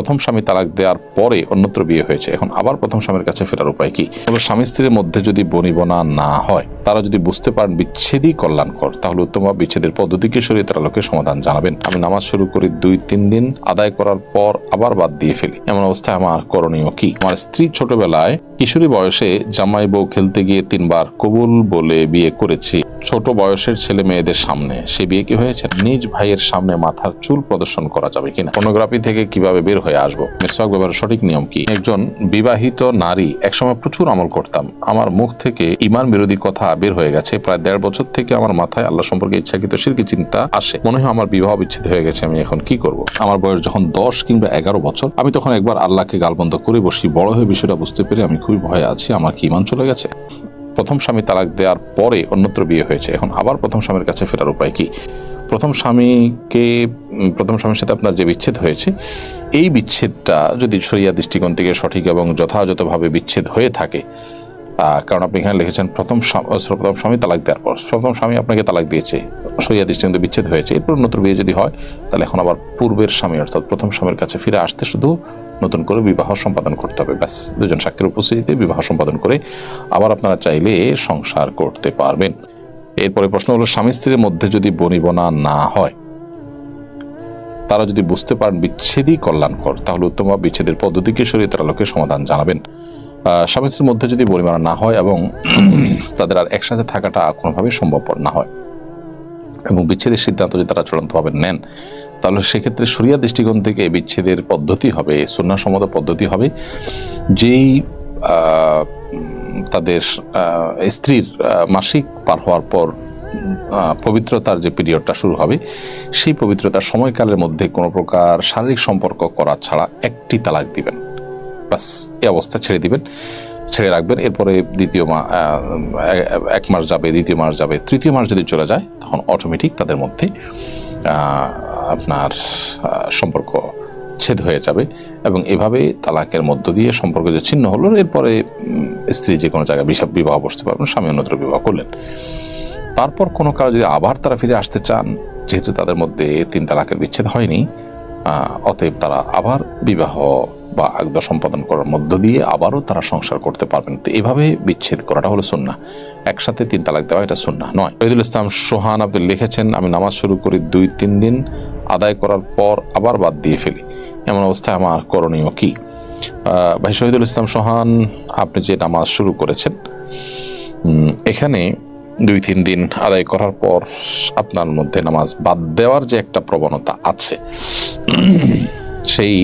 প্রথম স্বামী তালাক দেওয়ার পরে অন্যত্র বিয়ে হয়েছে, এখন আবার প্রথম স্বামীর কাছে ফেরার উপায় কি? হলো স্বামী স্ত্রীর মধ্যে যদি বনিবনা না হয়, তারা যদি বুঝতে পারেন বিচ্ছেদই কল্যাণকর, তাহলে উত্তম বিচ্ছেদের পদ্ধতিকে সরিয়ে তারা লোকের সমাধান জানাবেন? আমি নামাজ শুরু করি দুই, তিন দিন, আদায় করার পর আবার বাদ দিয়ে ফেলি। এমন অবস্থায় আমার করণীয় কি? আমার স্ত্রী ছোটবেলায় কিশোরী বয়সে জামাই বউ খেলতে গিয়ে তিনবার কবুল বলে বিয়ে করেছি। ছোট বয়সের ছেলে মেয়েদের সামনে, সে বিয়ে কি হয়েছে? নিজ ভাইয়ের সামনে মাথার চুল প্রদর্শন করা যাবে কিনা? পর্নোগ্রাফি থেকে কীভাবে বের হয়ে আসব। মিসওয়াক ব্যবহারের সঠিক নিয়ম কি? একজন বিবাহিত নারী, একসময় প্রচুর আমল করতাম। আমার মুখ থেকে ইমান বিরোধী কথা বের হয়ে গেছে। প্রায় দেড় বছর থেকে আমার মাথায় আল্লাহ সম্পর্কে ইচ্ছাকৃত শিরকি চিন্তা আসে। মনে হয় আমার বিবাহ বিচ্ছেদ হয়ে গেছে, আমি এখন কি করব? আমার বয়স যখন দশ কিংবা এগারো বছর, আমি তখন একবার আল্লাহকে গালবন্ধ করে বসি। বড় হয়ে বিষয়টা বুঝতে পেরে আমি খুবই ভয়ে আছি। আমার কি ইমান চলে গেছে? প্রথম স্বামী তালাক দেওয়ার পরে অন্যত্র বিয়ে হয়েছে। এখন আবার প্রথম স্বামীর কাছে ফেরার উপায় কি? প্রথম স্বামীকে প্রথম স্বামীর সাথে আপনার যে বিচ্ছেদ হয়েছে, এই বিচ্ছেদটা যদি সরিয়া দৃষ্টিকোণ থেকে সঠিক এবং যথাযথভাবে বিচ্ছেদ হয়ে থাকে কারণ আপনি এখানে লিখেছেন প্রথম প্রথম স্বামী তালাক দেওয়ার পর, প্রথম স্বামী আপনাকে তালাক দিয়েছে সরিয়া দৃষ্টিকোণ বিচ্ছেদ হয়েছে, এরপর নতুন বিয়ে যদি হয়, তাহলে এখন আবার পূর্বের স্বামী, অর্থাৎ প্রথম স্বামীর কাছে ফিরে আসতে শুধু নতুন করে বিবাহ সম্পাদন করতে হবে, ব্যাস, দুজন সাক্ষীর উপস্থিতিতে বিবাহ সম্পাদন করে আবার আপনারা চাইলে সংসার করতে পারবেন। এরপরে প্রশ্ন হলো, স্বামী স্ত্রীর মধ্যে যদি বনিবনা না হয়, তারা যদি বুঝতে পারেন বিচ্ছেদই কল্যাণকর, তাহলে উত্তম বা বিচ্ছেদের পদ্ধতিকে তারা লোকের সমাধান জানাবেন? স্বামী স্ত্রীর মধ্যে যদি বনিবনা না হয় এবং তাদের আর একসাথে থাকাটা কোনোভাবেই সম্ভবপর না হয়, এবং বিচ্ছেদের সিদ্ধান্ত যদি তারা চূড়ান্তভাবে নেন, তাহলে সেক্ষেত্রে সরিয়া দৃষ্টিকোণ থেকে বিচ্ছেদের পদ্ধতি হবে সন্ন্যাসম্মত পদ্ধতি হবে, যেই তাদের স্ত্রীর মাসিক পার হওয়ার পর পবিত্রতার যে পিরিয়ডটা শুরু হবে, সেই পবিত্রতার সময়কালের মধ্যে কোনো প্রকার শারীরিক সম্পর্ক করা ছাড়া একটি তালাক দিবেন। বাস, এই অবস্থা ছেড়ে দিবেন, ছেড়ে রাখবেন। এরপরে দ্বিতীয় মা এক মাস যাবে, দ্বিতীয় মাস যাবে, তৃতীয় মাস যদি চলে যায়, তখন অটোমেটিক তাদের মধ্যে আপনার সম্পর্ক ছেদ হয়ে যাবে এবং এভাবে তালাকের মধ্য দিয়ে সম্পর্ক যে ছিন্ন হলো, এরপরে স্ত্রী যে কোনো জায়গায় বিশাপ বিবাহ বসতে পারবেন, স্বামী অন্যত্র বিবাহ করলেন। তারপর কোনো কারও যদি আবার তারা ফিরে আসতে চান, যেহেতু তাদের মধ্যে তিন তালাকের বিচ্ছেদ হয়নি অতএব তারা আবার বিবাহ বা আগদ সম্পাদন করার মধ্য দিয়ে আবারও তারা সংসার করতে পারবেন। তো এভাবে বিচ্ছেদ করাটা হলো সুন্না একসাথে তিন তালাক দেওয়া এটা সুন্না নয়। শহীদুল ইসলাম, সোহান আপনি লিখেছেন, আমি নামাজ শুরু করি দুই, তিন দিন, আদায় করার পর আবার বাদ দিয়ে ফেলি। এমন অবস্থায় আমার করণীয় কি? ভাই শহীদুল ইসলাম সোহান, আপনি যে নামাজ শুরু করেছেন এখানে দুই তিন দিন আদায় করার পর আপনার মধ্যে নামাজ বাদ দেওয়ার যে একটা প্রবণতা আছে, সেই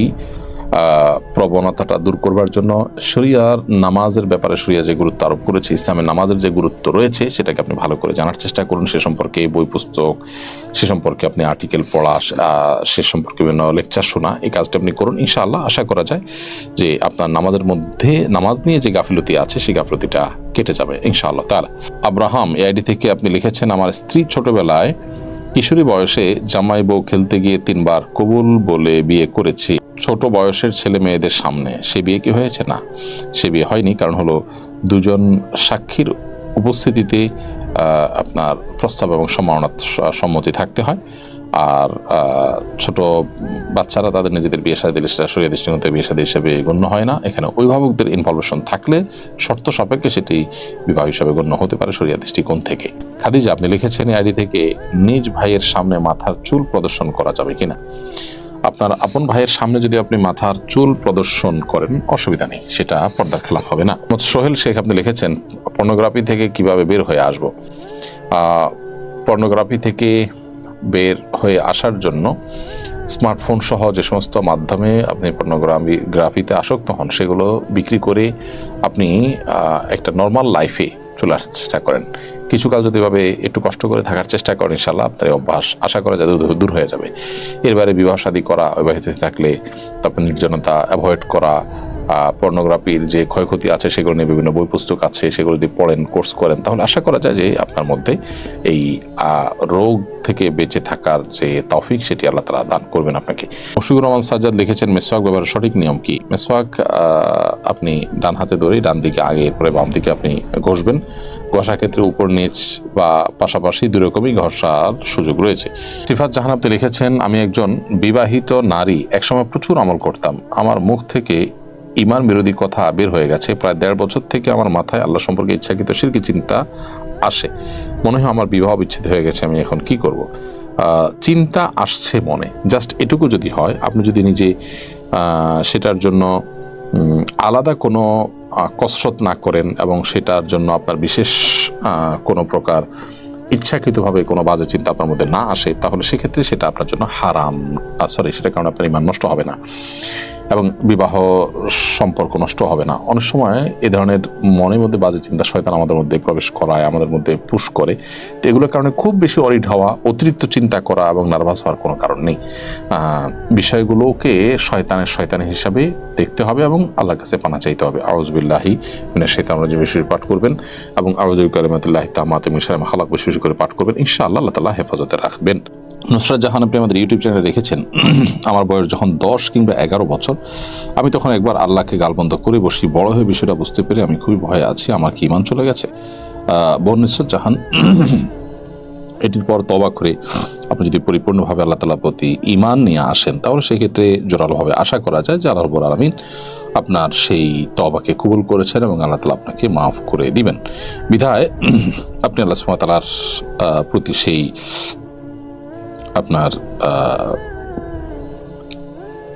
প্রবণতাটা দূর করবার জন্য শরিয়ার নামাজের ব্যাপারে শরিয়া যে গুরুত্ব আরোপ করেছে, ইসলামের নামাজের যে গুরুত্ব রয়েছে, সেটাকে আপনি ভালো করে জানার চেষ্টা করুন। সে সম্পর্কে বই পুস্তক, সে সম্পর্কে আপনি আর্টিকেল পড়া সে সম্পর্কে বিভিন্ন লেকচার শোনা, এই কাজটা আপনি করুন। ইনশাআল্লাহ আশা করা যায় যে আপনার নামাজের মধ্যে নামাজ নিয়ে যে গাফিলতি আছে, সেই গাফিলতিটা কেটে যাবে ইনশাআল্লাহ তার আব্রাহাম এই আইডি থেকে আপনি লিখেছেন, আমার স্ত্রী ছোটবেলায় কিশোরী বয়সে জামাই বউ খেলতে গিয়ে তিনবার কবুল বলে বিয়ে করেছি। ছোট বয়সের ছেলে মেয়েদের সামনে। সে বিয়ে কি হয়েছে? না, সে বিয়ে হয়নি। কারণ হলো দুজন সাক্ষীর উপস্থিতিতে আপনার প্রস্তাব এবং সম্মাননা সম্মতি থাকতে হয়। আর ছোট বাচ্চারা তাদের নিজেদের বিয়ে সাথে দিলে সেটা সরিয়ে থেকে বিয়ে সাথে হিসেবে গণ্য হয় না। এখানে অভিভাবকদের ইনভলভেশন থাকলে শর্ত সাপেক্ষে সেটি বিবাহ হিসাবে গণ্য হতে পারে সরিয়া দৃষ্টিকোণ থেকে? খাদিজা, আপনি লিখেছেন আইডি থেকে নিজ ভাইয়ের সামনে মাথার চুল প্রদর্শন করা যাবে কিনা? আপনার আপন ভাইয়ের সামনে যদি আপনি মাথার চুল প্রদর্শন করেন, অসুবিধা নেই, সেটা পর্দার খেলাফ হবে না। সোহেল শেখ, আপনি লিখেছেন, পর্নোগ্রাফি থেকে কীভাবে বের হয়ে আসব? পর্নোগ্রাফি থেকে বের হয়ে আসার জন্য স্মার্টফোন সহ যে সমস্ত মাধ্যমে আপনি পর্নোগ্রাফি, গ্রাফিতে আসক্ত হন, সেগুলো বিক্রি করে আপনি একটা নর্মাল লাইফে চলে আসার চেষ্টা করেন। কিছু কাল যদি ভাবে একটু কষ্ট করে থাকার চেষ্টা করেন ইনশাল্লাহ আপনার অভ্যাস আশা করা যায় দূর- হয়ে যাবে। এরবারে বিবাহ শাদী করা, অবিবাহিত থাকলে তারপর নির্জনতা অ্যাভয়েড করা পর্নোগ্রাফির যে ক্ষয়ক্ষতি আছে, সেগুলো নিয়ে বিভিন্ন বই পুস্তক আছে, সেগুলো যদি পড়েন কোর্স করেন, তাহলে আশা করা যায় যে আপনার মধ্যে এই রোগ থেকে বেঁচে থাকার যে তৌফিক, সেটি আল্লাহ তালা দান করবেন আপনাকে। মুশফিকুর রহমান সাজ্জাদ লিখেছেন, মেসওয়াক ব্যবহারের সঠিক নিয়ম কি? মেসওয়াক আপনি ডান হাতে ধরে ডান দিকে আগে, এরপরে বাম দিকে আপনি ঘষবেন। ঘষা ক্ষেত্রে উপর নিচ বা পাশাপাশি দুই রকমই ঘষার সুযোগ রয়েছে। সিফাত জাহান আপনি লিখেছেন, আমি একজন বিবাহিত নারী, একসময় প্রচুর আমল করতাম। আমার মুখ থেকে ইমান বিরোধী কথা বের হয়ে গেছে। প্রায় দেড় বছর থেকে আমার মাথায় আল্লাহ সম্পর্কে ইচ্ছাকৃত শিরকি চিন্তা আসে। মনে হয় আমার বিবাহ বিচ্ছেদ হয়ে গেছে, আমি এখন কি করব? চিন্তা আসছে মনে। জাস্ট এটুকু যদি হয়, আপনি যদি নিজে সেটার জন্য আলাদা কোনো কসরত না করেন এবং সেটার জন্য আপনার বিশেষ কোনো প্রকার ইচ্ছাকৃতভাবে কোনো বাজে চিন্তা আপনার মধ্যে না আসে, তাহলে সেক্ষেত্রে সেটা আপনার জন্য হারাম। সরি সেটা কারণে আপনার ইমান নষ্ট হবে না। এবং বিবাহ সম্পর্ক নষ্ট হবে না। অনেক সময় এ ধরনের মনের মধ্যে বাজে চিন্তা শয়তান আমাদের মধ্যে প্রবেশ করায়, আমাদের মধ্যে পুশ করে। তো এগুলোর কারণে খুব বেশি অরিড হওয়া, অতিরিক্ত চিন্তা করা এবং নার্ভাস হওয়ার কোনো কারণ নেই। বিষয়গুলোকে শয়তানের শয়তান হিসাবে দেখতে হবে এবং আল্লাহর কাছে পানা চাইতে হবে। আউজবিল্লাহি মিনাশ শৈতান রাজিম, বেশি বেশি পাঠ করবেন এবং আউজুল কালিমাতুল্লাহি তামাতে মিশারাম খালাক, বেশি বেশি করে পাঠ করবেন। ইনশাআল্লাহ আল্লাহ তাআলা হেফাজতে রাখবেন। নুসরাত জাহান আপনি আমাদের ইউটিউব চ্যানেলে রেখেছেন আমার বয়স যখন দশ কিংবা এগারো বছর, আমি তখন একবার আল্লাহকে গালবন্ধ করে বসি, বড় হয়ে বিষয়টা বুঝতে পেরে আমি খুবই ভয়ে আছি, আমার কি ইমান চলে গেছে? বোন নুসরাত জাহান, এটির পর তবা করে আপনি যদি পরিপূর্ণভাবে আল্লাহ তালার প্রতি ইমান নিয়ে আসেন, তাহলে সেক্ষেত্রে জোরালোভাবে আশা করা যায় যে আল্লাহ রব্বুল আলমিন আপনার সেই তবাকে কবুল করেছেন এবং আল্লাহ তালা আপনাকে মাফ করে দিবেন। বিধায় আপনি আল্লাহ সুমাতালার প্রতি সেই আপনার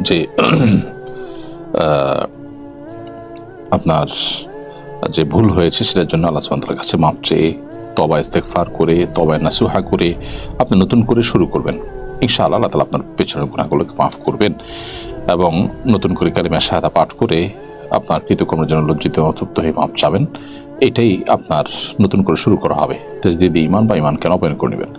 যে আপনার যে ভুল হয়েছে সেটার জন্য আল্লাহ সুবহানাহু কাছে মাপ চেয়ে তবা ইস্তেকফার করে তবা নাসুহা করে আপনি নতুন করে শুরু করবেন। ইনশাআল্লাহ আল্লাহ তালা আপনার পেছনের গুণাগুলোকে মাফ করবেন এবং নতুন করে কালিমা শাহাদা পাঠ করে আপনার কৃতকর্মের জন্য লজ্জিত অতৃপ্ত হয়ে মাপ চাবেন। এটাই আপনার নতুন করে শুরু করা হবে। তেজদিদি ইমান বা ইমান কেন অপয়ন করে নেবেন।